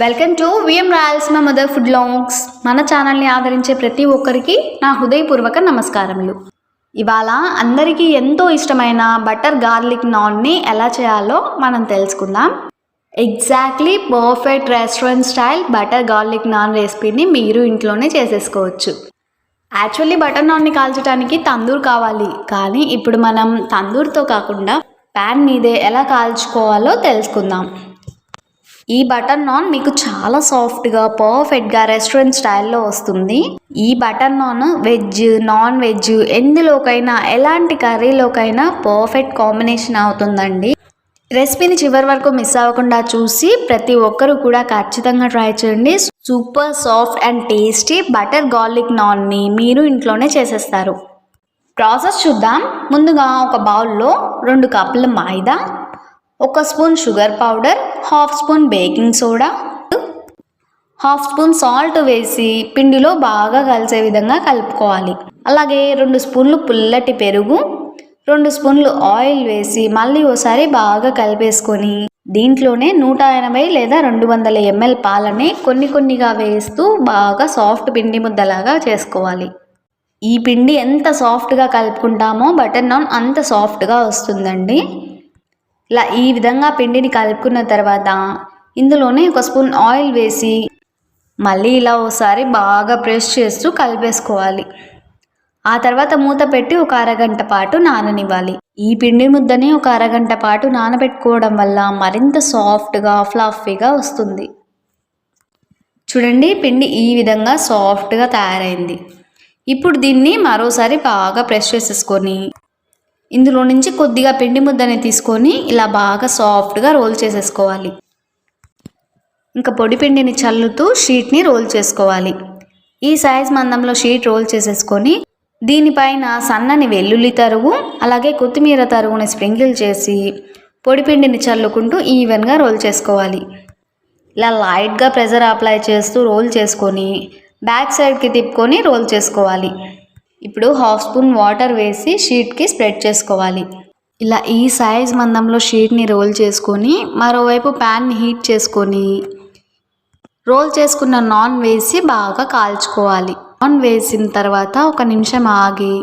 Welcome to VM రాయల్స్మ mother food లాంగ్స్ మన ఛానల్ని ఆదరించే ప్రతి ఒక్కరికి నా హృదయపూర్వక నమస్కారములు. ఇవాళ అందరికీ ఎంతో ఇష్టమైన బటర్ గార్లిక్ నాన్ని ఎలా చేయాలో మనం తెలుసుకుందాం. Exactly perfect restaurant style butter garlic naan రెసిపీని మీరు ఇంట్లోనే చేసేసుకోవచ్చు. యాక్చువల్లీ బటర్ నాన్ని కాల్చడానికి తందూర్ కావాలి. కానీ ఇప్పుడు మనం తందూర్తో కాకుండా ప్యాన్ మీదే ఎలా కాల్చుకోవాలో తెలుసుకుందాం. ఈ బటర్ నాన్ మీకు చాలా సాఫ్ట్గా పర్ఫెక్ట్గా రెస్టారెంట్ స్టైల్లో వస్తుంది. ఈ butter naan veg naan veg ఎందులోకైనా ఎలాంటి కర్రీలోకైనా పర్ఫెక్ట్ కాంబినేషన్ అవుతుందండి. రెసిపీని చివరి వరకు మిస్ అవ్వకుండా చూసి ప్రతి ఒక్కరూ కూడా ఖచ్చితంగా ట్రై చేయండి. Super soft and tasty butter garlic నాన్ని మీరు ఇంట్లోనే చేసేస్తారు. ప్రాసెస్ చూద్దాం. ముందుగా ఒక బౌల్లో రెండు కప్పుల మైదా ఒక spoon sugar powder half spoon baking soda half spoon salt వేసి పిండిలో బాగా కలిసే విధంగా కలుపుకోవాలి. అలాగే రెండు స్పూన్లు పుల్లటి పెరుగు రెండు స్పూన్లు ఆయిల్ వేసి మళ్ళీ ఓసారి బాగా కలిపేసుకొని దీంట్లోనే నూట ఎనభై లేదా రెండు వందల ఎంఎల్ పాలని కొన్ని కొన్నిగా వేస్తూ బాగా సాఫ్ట్ పిండి ముద్దలాగా చేసుకోవాలి. ఈ పిండి ఎంత సాఫ్ట్గా కలుపుకుంటామో బటర్ నాన్ అంత సాఫ్ట్గా వస్తుందండి. ఇలా ఈ విధంగా పిండిని కలుపుకున్న తర్వాత ఇందులోనే ఒక స్పూన్ ఆయిల్ వేసి మళ్ళీ ఇలా ఒకసారి బాగా ప్రెస్ చేస్తూ కలిపేసుకోవాలి. ఆ తర్వాత మూత పెట్టి ఒక అరగంట పాటు నాననివ్వాలి. ఈ పిండి ముద్దని ఒక అరగంట పాటు నానబెట్టుకోవడం వల్ల మరింత సాఫ్ట్గా ఫ్లఫీగా వస్తుంది. చూడండి పిండి ఈ విధంగా సాఫ్ట్గా తయారైంది. ఇప్పుడు దీన్ని మరోసారి బాగా ప్రెస్ చేసేసుకొని ఇందులో నుంచి కొద్దిగా పిండి ముద్దని తీసుకొని ఇలా బాగా సాఫ్ట్గా రోల్ చేసేసుకోవాలి. ఇంకా పొడి పిండిని చల్లుతూ షీట్ని రోల్ చేసుకోవాలి. ఈ సైజ్ మందంలో షీట్ రోల్ చేసేసుకొని దీనిపైన సన్నని వెల్లుల్లి తరుగు అలాగే కొత్తిమీర తరుగుని స్ప్రింకిల్ చేసి పొడిపిండిని చల్లుకుంటూ ఈవెన్గా రోల్ చేసుకోవాలి. ఇలా లైట్గా ప్రెజర్ అప్లై చేస్తూ రోల్ చేసుకొని బ్యాక్ సైడ్కి తిప్పుకొని రోల్ చేసుకోవాలి. ఇప్పుడు హాఫ్ స్పూన్ వాటర్ వేసి షీట్కి స్ప్రెడ్ చేసుకోవాలి. ఇలా ఈ సైజ్ మందంలో షీట్ని రోల్ చేసుకొని మరోవైపు ప్యాన్ని హీట్ చేసుకొని రోల్ చేసుకున్న నాన్ వేసి బాగా కాల్చుకోవాలి. నాన్ వేసిన తర్వాత ఒక నిమిషం ఆగి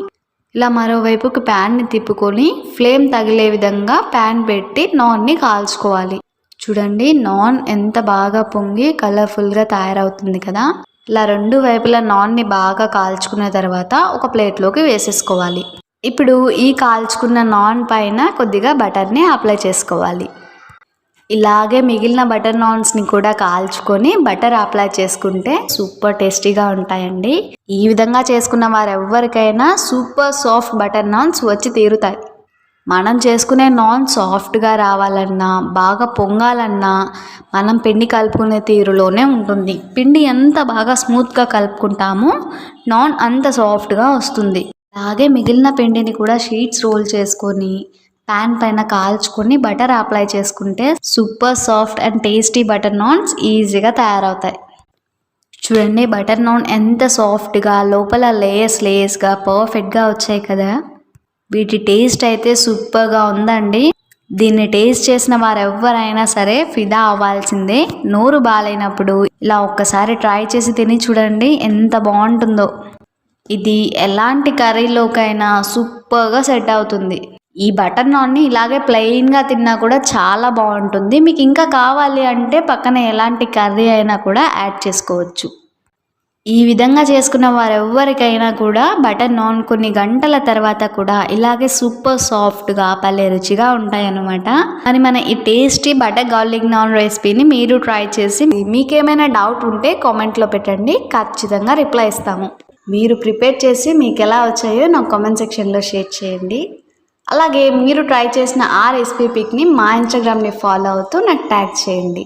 ఇలా మరోవైపుకి ప్యాన్ని తిప్పుకొని ఫ్లేమ్ తగిలే విధంగా ప్యాన్ పెట్టి నాన్ని కాల్చుకోవాలి. చూడండి నాన్ ఎంత బాగా పొంగి కలర్ఫుల్గా తయారవుతుంది కదా. ఇలా రెండు వైపుల నాన్ని బాగా కాల్చుకున్న తర్వాత ఒక ప్లేట్లోకి వేసేసుకోవాలి. ఇప్పుడు ఈ కాల్చుకున్న నాన్ పైన కొద్దిగా బటర్ని అప్లై చేసుకోవాలి. ఇలాగే మిగిలిన బటర్ నాన్స్ని కూడా కాల్చుకొని బటర్ అప్లై చేసుకుంటే సూపర్ టేస్టీగా ఉంటాయండి. ఈ విధంగా చేసుకున్న వారెవ్వరికైనా సూపర్ సాఫ్ట్ బటర్ నాన్స్ వచ్చి తీరుతాయి. మనం చేసుకునే నాన్ సాఫ్ట్గా రావాలన్నా బాగా పొంగాలన్నా మనం పిండి కలుపుకునే తీరులోనే ఉంటుంది. పిండి ఎంత బాగా స్మూత్గా కలుపుకుంటామో నాన్ అంత సాఫ్ట్గా వస్తుంది. అలాగే మిగిలిన పిండిని కూడా షీట్స్ రోల్ చేసుకొని ప్యాన్ పైన కాల్చుకొని బటర్ అప్లై చేసుకుంటే super soft and tasty butter naans ఈజీగా తయారవుతాయి. చూడండి బటర్ నాన్ ఎంత సాఫ్ట్గా లోపల లేయర్స్ లేయర్స్గా పర్ఫెక్ట్గా వచ్చాయి కదా. వీటి టేస్ట్ అయితే సూపర్గా ఉందండి. దీన్ని టేస్ట్ చేసిన వారు ఎవరైనా సరే ఫిదా అవ్వాల్సిందే. నోరు బాగాలేనప్పుడు ఇలా ఒక్కసారి ట్రై చేసి తిని చూడండి ఎంత బాగుంటుందో. ఇది ఎలాంటి కర్రీలోకైనా సూపర్గా సెట్ అవుతుంది. ఈ బటర్ నాన్ని ఇలాగే ప్లెయిన్గా తిన్నా కూడా చాలా బాగుంటుంది. మీకు ఇంకా కావాలి అంటే పక్కన ఎలాంటి కర్రీ అయినా కూడా యాడ్ చేసుకోవచ్చు. ఈ విధంగా చేసుకున్న వారెవ్వరికైనా కూడా బటర్ నాన్ కొన్ని గంటల తర్వాత కూడా ఇలాగే సూపర్ సాఫ్ట్గా భలే రుచిగా ఉంటాయన్నమాట. అని మన ఈ టేస్టీ బటర్ గార్లిక్ నాన్ రెసిపీని మీరు ట్రై చేసి మీకేమైనా డౌట్ ఉంటే కామెంట్లో పెట్టండి. ఖచ్చితంగా రిప్లై ఇస్తాము. మీరు ప్రిపేర్ చేసి మీకు ఎలా వచ్చాయో నాకు కామెంట్ సెక్షన్లో షేర్ చేయండి. అలాగే మీరు ట్రై చేసిన ఆ రెసిపీ పిక్ని మా ఇన్స్టాగ్రామ్ని ఫాలో అవుతూ నాకు ట్యాగ్ చేయండి.